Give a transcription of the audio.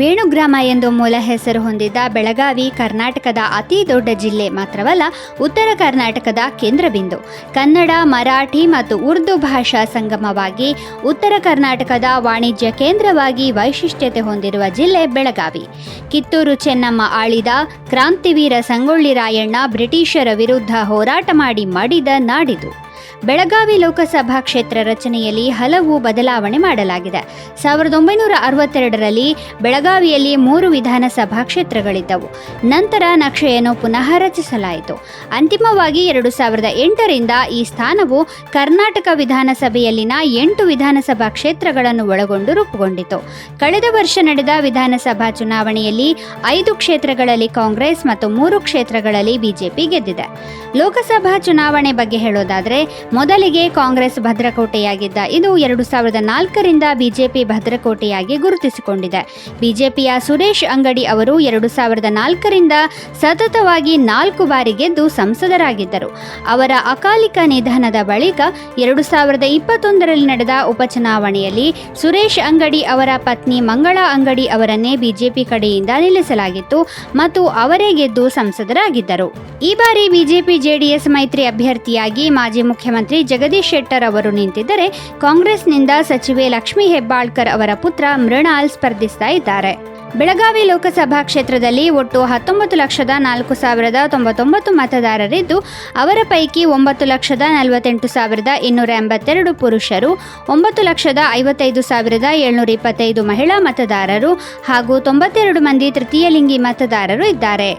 ವೇಣುಗ್ರಾಮ ಎಂದು ಮೂಲ ಹೆಸರು ಹೊಂದಿದ್ದ ಬೆಳಗಾವಿ, ಕರ್ನಾಟಕದ ಅತಿ ದೊಡ್ಡ ಜಿಲ್ಲೆ ಮಾತ್ರವಲ್ಲ, ಉತ್ತರ ಕರ್ನಾಟಕದ ಕೇಂದ್ರಬಿಂದು. ಕನ್ನಡ, ಮರಾಠಿ ಮತ್ತು ಉರ್ದು ಭಾಷಾ ಸಂಗಮವಾಗಿ ಉತ್ತರ ಕರ್ನಾಟಕದ ವಾಣಿಜ್ಯ ಕೇಂದ್ರವಾಗಿ ವೈಶಿಷ್ಟ್ಯತೆ ಹೊಂದಿರುವ ಜಿಲ್ಲೆ ಬೆಳಗಾವಿ. ಕಿತ್ತೂರು ಚೆನ್ನಮ್ಮ ಆಳಿದ ಕ್ರಾಂತಿವೀರ ಸಂಗೊಳ್ಳಿ ರಾಯಣ್ಣ ಬ್ರಿಟಿಷರ ವಿರುದ್ಧ ಹೋರಾಟ ಮಾಡಿ ಮಾಡಿದ ನಾಡಿದು. ಬೆಳಗಾವಿ ಲೋಕಸಭಾ ಕ್ಷೇತ್ರ ರಚನೆಯಲ್ಲಿ ಹಲವು ಬದಲಾವಣೆ ಮಾಡಲಾಗಿದೆ. ಸಾವಿರದ ಒಂಬೈನೂರ ಅರವತ್ತೆರಡರಲ್ಲಿ ಬೆಳಗಾವಿಯಲ್ಲಿ ಮೂರು ವಿಧಾನಸಭಾ ಕ್ಷೇತ್ರಗಳಿದ್ದವು. ನಂತರ ನಕ್ಷೆಯನ್ನು ಪುನಃ ರಚಿಸಲಾಯಿತು. ಅಂತಿಮವಾಗಿ ಎರಡು ಸಾವಿರದ ಎಂಟರಿಂದ ಈ ಸ್ಥಾನವು ಕರ್ನಾಟಕ ವಿಧಾನಸಭೆಯಲ್ಲಿನ ಎಂಟು ವಿಧಾನಸಭಾ ಕ್ಷೇತ್ರಗಳನ್ನು ಒಳಗೊಂಡು ರೂಪುಗೊಂಡಿತು. ಕಳೆದ ವರ್ಷ ನಡೆದ ವಿಧಾನಸಭಾ ಚುನಾವಣೆಯಲ್ಲಿ ಐದು ಕ್ಷೇತ್ರಗಳಲ್ಲಿ ಕಾಂಗ್ರೆಸ್ ಮತ್ತು ಮೂರು ಕ್ಷೇತ್ರಗಳಲ್ಲಿ ಬಿಜೆಪಿ ಗೆದ್ದಿದೆ. ಲೋಕಸಭಾ ಚುನಾವಣೆ ಬಗ್ಗೆ ಹೇಳೋದಾದರೆ ಮೊದಲಿಗೆ ಕಾಂಗ್ರೆಸ್ ಭದ್ರಕೋಟೆಯಾಗಿದ್ದ ಇದು ಎರಡು ಸಾವಿರದ ನಾಲ್ಕರಿಂದ ಬಿಜೆಪಿ ಭದ್ರಕೋಟೆಯಾಗಿ ಗುರುತಿಸಿಕೊಂಡಿದೆ. ಬಿಜೆಪಿಯ ಸುರೇಶ್ ಅಂಗಡಿ ಅವರು ಎರಡು ಸಾವಿರದ ನಾಲ್ಕರಿಂದ ಸತತವಾಗಿ ನಾಲ್ಕು ಬಾರಿ ಗೆದ್ದು ಸಂಸದರಾಗಿದ್ದರು. ಅವರ ಅಕಾಲಿಕ ನಿಧನದ ಬಳಿಕ ಎರಡು ಸಾವಿರದ ಇಪ್ಪತ್ತೊಂದರಲ್ಲಿ ನಡೆದ ಉಪಚುನಾವಣೆಯಲ್ಲಿ ಸುರೇಶ್ ಅಂಗಡಿ ಅವರ ಪತ್ನಿ ಮಂಗಳಾ ಅಂಗಡಿ ಅವರನ್ನೇ ಬಿಜೆಪಿ ಕಡೆಯಿಂದ ನಿಲ್ಲಿಸಲಾಗಿತ್ತು ಮತ್ತು ಅವರೇ ಗೆದ್ದು ಸಂಸದರಾಗಿದ್ದರು. ಈ ಬಾರಿ ಬಿಜೆಪಿ ಜೆಡಿಎಸ್ ಮೈತ್ರಿ ಅಭ್ಯರ್ಥಿಯಾಗಿ ಮಾಜಿ ಮುಖ್ಯಮಂತ್ರಿ ಜಗದೀಶ್ ಶೆಟ್ಟರ್ ಅವರು ನಿಂತಿದ್ದರೆ ಕಾಂಗ್ರೆಸ್ನಿಂದ ಸಚಿವೆ ಲಕ್ಷ್ಮೀ ಹೆಬ್ಬಾಳ್ಕರ್ ಅವರ ಪುತ್ರ ಮೃಣಾಲ್ ಸ್ಪರ್ಧಿಸ್ತಾ ಇದ್ದಾರೆ. ಬೆಳಗಾವಿ ಲೋಕಸಭಾ ಕ್ಷೇತ್ರದಲ್ಲಿ ಒಟ್ಟು ಹತ್ತೊಂಬತ್ತು ಲಕ್ಷದ ನಾಲ್ಕು ಸಾವಿರದ ತೊಂಬತ್ತೊಂಬತ್ತು ಮತದಾರರಿದ್ದು, ಅವರ ಪೈಕಿ ಒಂಬತ್ತು ಲಕ್ಷದ ನಲವತ್ತೆಂಟು ಸಾವಿರದ ಇನ್ನೂರ ಎಂಬತ್ತೆರಡು ಪುರುಷರು, ಒಂಬತ್ತು ಲಕ್ಷದ ಐವತ್ತೈದು ಸಾವಿರದ ಏಳ್ನೂರ ಇಪ್ಪತ್ತೈದು ಮಹಿಳಾ ಮತದಾರರು ಹಾಗೂ ತೊಂಬತ್ತೆರಡು ಮಂದಿ ತೃತೀಯ ಲಿಂಗಿ ಮತದಾರರು ಇದ್ದಾರೆ.